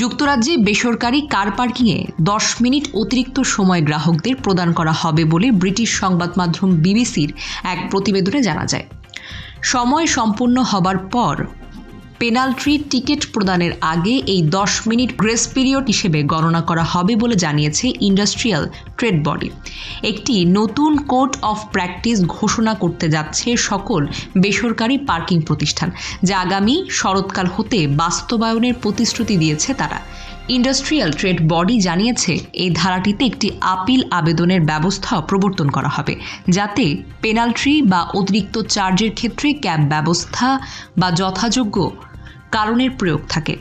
যুক্তরাজ্যে বেসরকারি কার পার্কিংয়ে দশ মিনিট অতিরিক্ত সময় গ্রাহকদের প্রদান করা হবে বলে ব্রিটিশ সংবাদ মাধ্যম বিবিসির এক প্রতিবেদনে জানা যায়। সময় সম্পূর্ণ হবার পর পেনাল্টি টিকিট প্রদানের আগে এই দশ মিনিট গ্রেস পিরিয়ড হিসেবে গণনা করা হবে বলে জানিয়েছে ইন্ডাস্ট্রিয়াল ট্রেড বডি। একটি নতুন কোড অফ প্র্যাকটিস ঘোষণা করতে যাচ্ছে সকল বেসরকারি পার্কিং প্রতিষ্ঠান, যা আগামী শরৎকাল হতে বাস্তবায়নের প্রতিশ্রুতি দিয়েছে তারা। ইন্ডাস্ট্রিয়াল ট্রেড বডি জানিয়েছে, এই ধারাটিতে একটি আপিল আবেদনের ব্যবস্থা প্রবর্তন করা হবে, যাতে পেনাল্টি বা অতিরিক্ত চার্জের ক্ষেত্রে ক্যাব ব্যবস্থা বা যথাযোগ্য কারণের প্রয়োগ থাকে।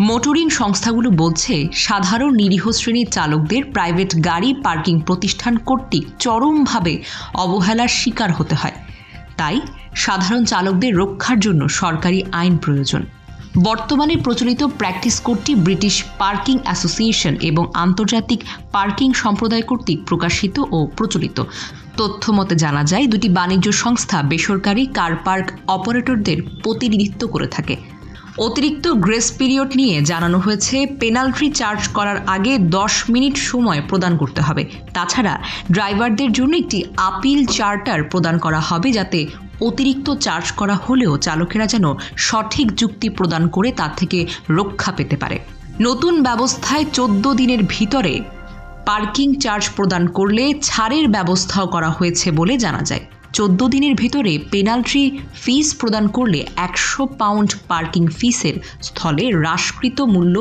মোটরিং সংস্থাগুলো বলছে, সাধারণ নিরীহ শ্রেণির চালকদের প্রাইভেট গাড়ি পার্কিং প্রতিষ্ঠান কর্তৃক চরমভাবে অবহেলার শিকার হতে হয়। তাই সাধারণ চালকদের রক্ষার জন্য সরকারি আইন প্রয়োজন। বর্তমানে প্রচলিত প্র্যাকটিস কোডটি ব্রিটিশ পার্কিং অ্যাসোসিয়েশন এবং আন্তর্জাতিক পার্কিং সম্প্রদায় কর্তৃক প্রকাশিত ও প্রচলিত। তথ্য মতে জানা যায়, দুটি বাণিজ্য সংস্থা বেসরকারি কার পার্ক অপারেটরদের প্রতিনিধিত্ব করে থাকে। অতিরিক্ত গ্রেস পিরিয়ড নিয়ে জানানো হয়েছে পেনাল্টি চার্জ করার আগে দশ মিনিট সময় প্রদান করতে হবে। তাছাড়া ড্রাইভারদের জন্য একটি আপিল চার্টার প্রদান করা হবে যাতে অতিরিক্ত চার্জ করা হলেও চালকেরা যেন সঠিক যুক্তি প্রদান করে তার থেকে রক্ষা পেতে পারে। নতুন ব্যবস্থায় চোদ্দ দিনের ভিতরে পার্কিং চার্জ প্রদান করলে ছাড়ের ব্যবস্থাও করা হয়েছে বলে জানা যায়। চোদ্দ দিনের ভিতরে পেনাল্টি ফিস প্রদান করলে একশো পাউন্ড পার্কিং ফিসের স্থলে হ্রাসকৃত মূল্য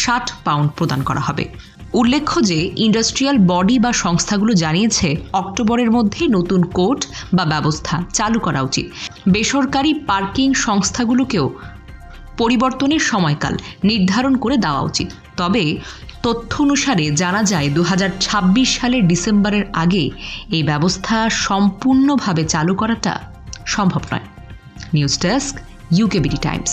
ষাট পাউন্ড প্রদান করা হবে। উল্লেখ্য যে ইন্ডাস্ট্রিয়াল বডি বা সংস্থাগুলো জানিয়েছে, অক্টোবরের মধ্যে নতুন কোড বা ব্যবস্থা চালু করা উচিত। বেসরকারি পার্কিং সংস্থাগুলোকেও পরিবর্তনের সময়কাল নির্ধারণ করে দেওয়া উচিত। তবে তথ্য অনুসারে জানা যায় দু হাজার ছাব্বিশ সালের ডিসেম্বরের আগে এই ব্যবস্থা সম্পূর্ণভাবে চালু করাটা সম্ভব নয়। News desk UKBD Times